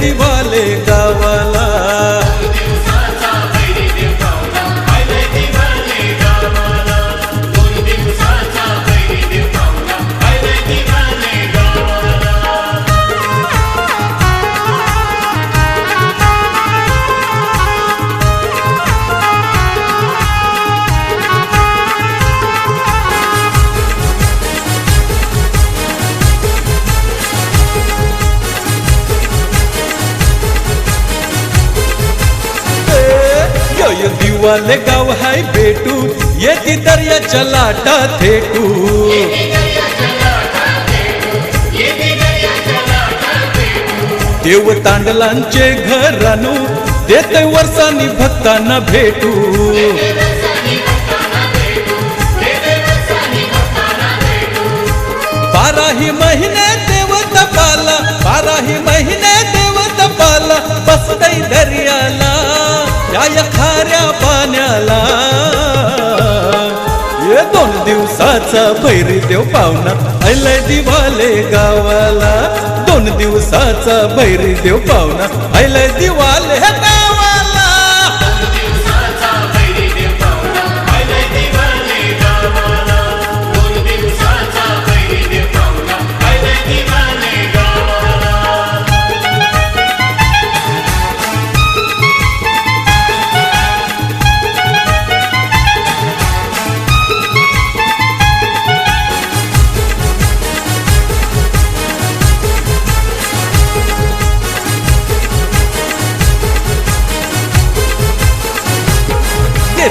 आयलाय दिवाले वाले गाव हाय भेटू येती दर्याच्या लाटा थेटू. देव तांडलांचे घरानू देत वर्षांनी भक्तांना भेटू. बाराही महिने देव तपाला बाराही महिने देव तपाला बसतय दर्याला. या दिवसाचा भैरी देव पावना आयलाय दिवाले गावाला. दोन दिवसाचा भैरी देव पावना आयलाय दिवाले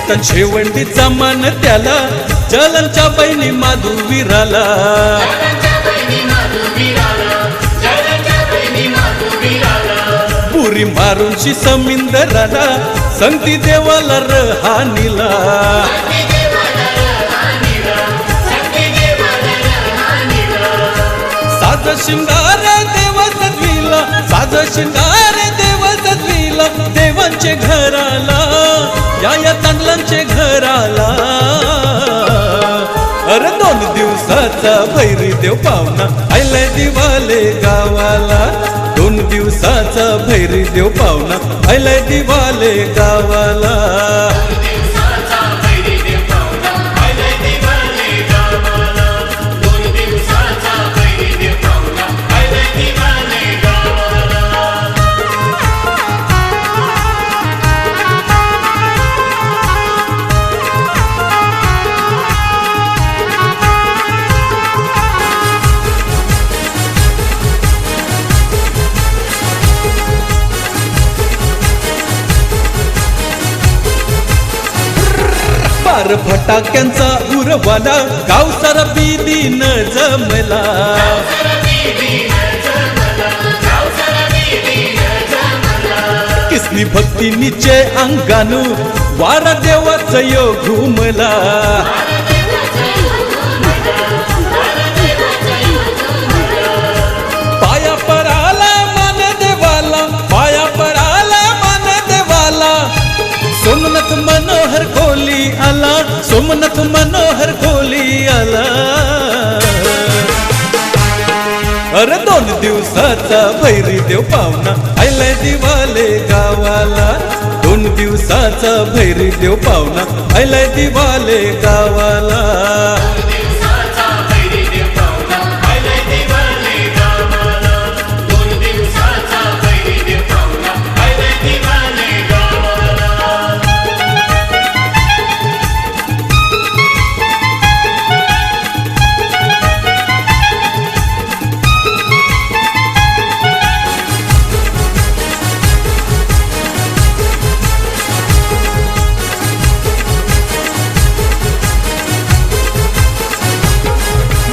केतन शेवंडीचा मान त्याला जलनच्या बहिणी माधुवीराला पुरी मारूनशी समिंदराला संगती देवाला रहानीला संती देवाला साज शिंगार देव सजविला साज शिंगार देव सजविला देवांचे तांडलांचे झाला. अरे दोन दिवसाचा भैरी देव पाहुणा आयलाय दिवाले गावाला. दोन दिवसाचा भैरी देव पाहुणा आयलाय दिवाले गावाला. बार फटाक्यांचा उरवाला गाव सारा बिदी न जमला. किसनी भक्ती निचे अंगानू वारा देवाच यो घुमला. अरे दोन दिवसाचा भैरी देव पाहुणा. आयलाय दिवाले गावाला. दोन दिवसाचा भैरी देव पाहुणा. आयलाय दिवाले गावाला.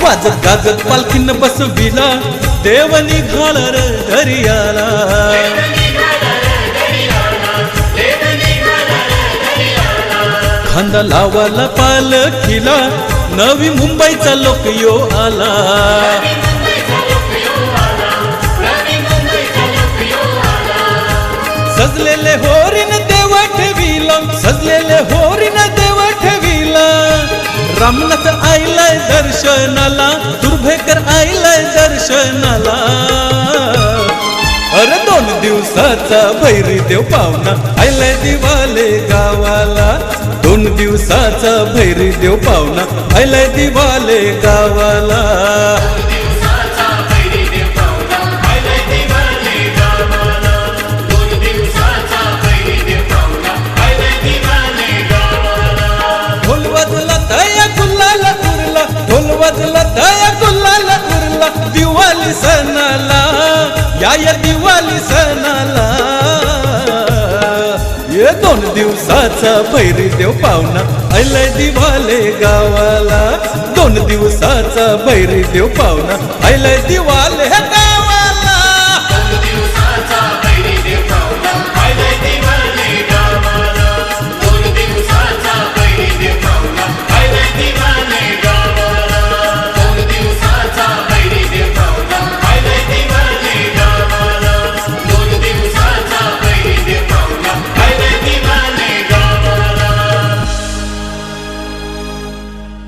वाजत गाजत पालखीन बसविला. देवनी घालर दर्याला खांदा लावाला पालखीला. नवी मुंबईचा लोक यो आला. सजलेले होरीन देवा ठेविला. सजलेले होरीन रामनाथ आईलाय दर्शनाला दुर्भेकर आईलाय दर्शनाला. अरे दोन दिवसाचा भैरी देव पाहुणा आयलाय दिवाले गावाला. दोन दिवसाचा भैरी देव पाहुणा आयलाय दिवाले गावाला. या या दिवाळी सणाला. ये दोन दिवसाचा भैरी देव पाहुणा आयलाय दिवाले गावाला. दोन दिवसाचा भैरी देव पाहुणा आयलाय